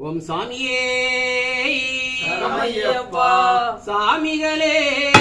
ஓம் சாமியே. சாமிகளே.